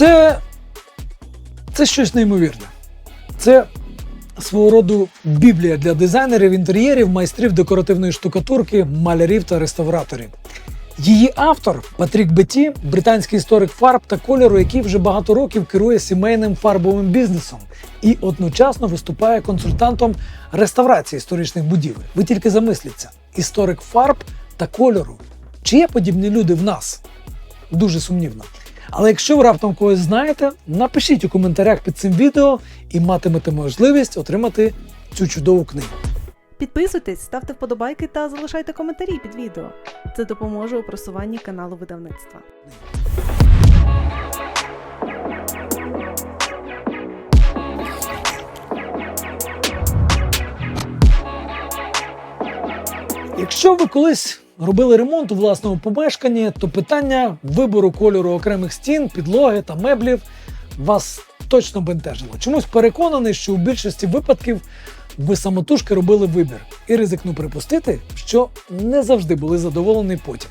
Це, це щось неймовірне. Це свого роду біблія для дизайнерів інтер'єрів, майстрів декоративної штукатурки, малярів та реставраторів. Її автор Патрік Беті, британський історик фарб та кольору, який вже багато років керує сімейним фарбовим бізнесом і одночасно виступає консультантом реставрації історичних будівель. Ви тільки замисліться: історик фарб та кольору. Чи є подібні люди в нас? Дуже сумнівно. Але якщо ви раптом когось знаєте, напишіть у коментарях під цим відео і матимете можливість отримати цю чудову книгу. Підписуйтесь, ставте вподобайки та залишайте коментарі під відео. Це допоможе у просуванні каналу видавництва. Якщо ви колись робили ремонт у власному помешканні, то питання вибору кольору окремих стін, підлоги та меблів вас точно бентежило. Чомусь переконаний, що у більшості випадків ви самотужки робили вибір і ризикну припустити, що не завжди були задоволені потім.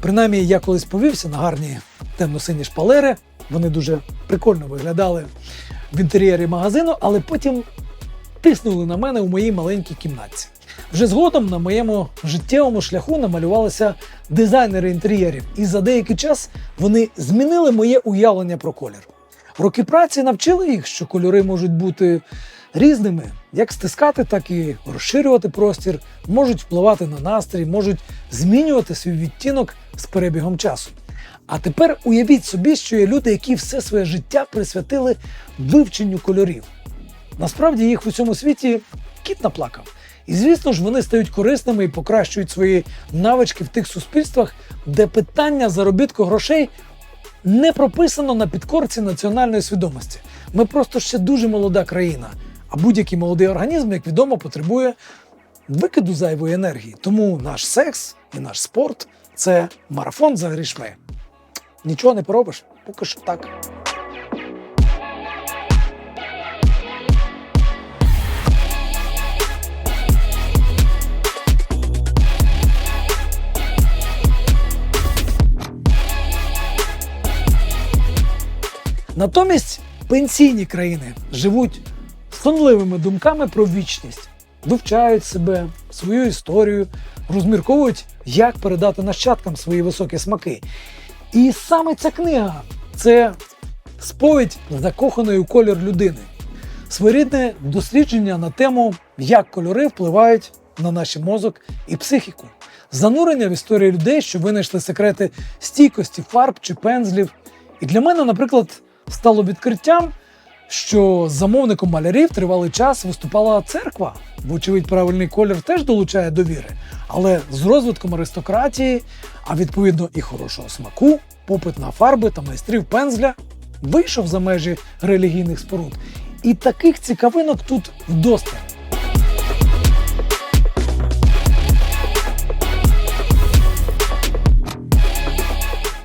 Принаймні, я колись повівся на гарні темно-сині шпалери, вони дуже прикольно виглядали в інтер'єрі магазину, але потім тиснули на мене у моїй маленькій кімнатці. Вже згодом на моєму життєвому шляху намалювалися дизайнери інтер'єрів, і за деякий час вони змінили моє уявлення про колір. Роки праці навчили їх, що кольори можуть бути різними, як стискати, так і розширювати простір, можуть впливати на настрій, можуть змінювати свій відтінок з перебігом часу. А тепер уявіть собі, що є люди, які все своє життя присвятили вивченню кольорів. Насправді їх в усьому світі кіт наплакав. І звісно ж, вони стають корисними і покращують свої навички в тих суспільствах, де питання заробітку грошей не прописано на підкорці національної свідомості. Ми просто ще дуже молода країна, а будь-який молодий організм, як відомо, потребує викиду зайвої енергії. Тому наш секс і наш спорт це марафон за грішми. Нічого не поробиш, поки що так. Натомість пенсійні країни живуть сонливими думками про вічність, вивчають себе, свою історію, розмірковують, як передати нащадкам свої високі смаки. І саме ця книга це сповідь закоханої у колір людини, своєрідне дослідження на тему, як кольори впливають на наш мозок і психіку, занурення в історію людей, що винайшли секрети стійкості фарб чи пензлів. І для мене, наприклад, стало відкриттям, що замовником малярів тривалий час виступала церква. Вочевидь, правильний колір теж долучає довіри, але з розвитком аристократії, а відповідно і хорошого смаку, попит на фарби та майстрів пензля вийшов за межі релігійних споруд. І таких цікавинок тут вдосталь.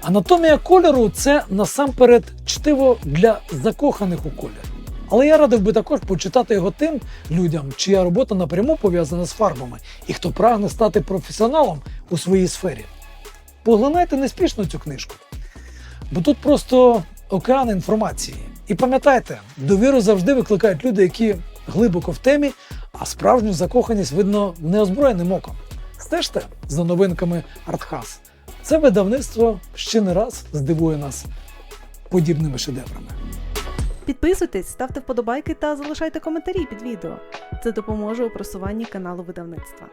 Анатомія кольору це насамперед чтиво для закоханих у колір. Але я радив би також почитати його тим людям, чия робота напряму пов'язана з фарбами, і хто прагне стати професіоналом у своїй сфері. Поглинайте неспішно цю книжку, бо тут просто океан інформації. І пам'ятайте, довіру завжди викликають люди, які глибоко в темі, а справжню закоханість видно неозброєним оком. Стежте за новинками Артхас. Це видавництво ще не раз здивує нас подібними шедеврами. Підписуйтесь, ставте вподобайки та залишайте коментарі під відео. Це допоможе у просуванні каналу видавництва.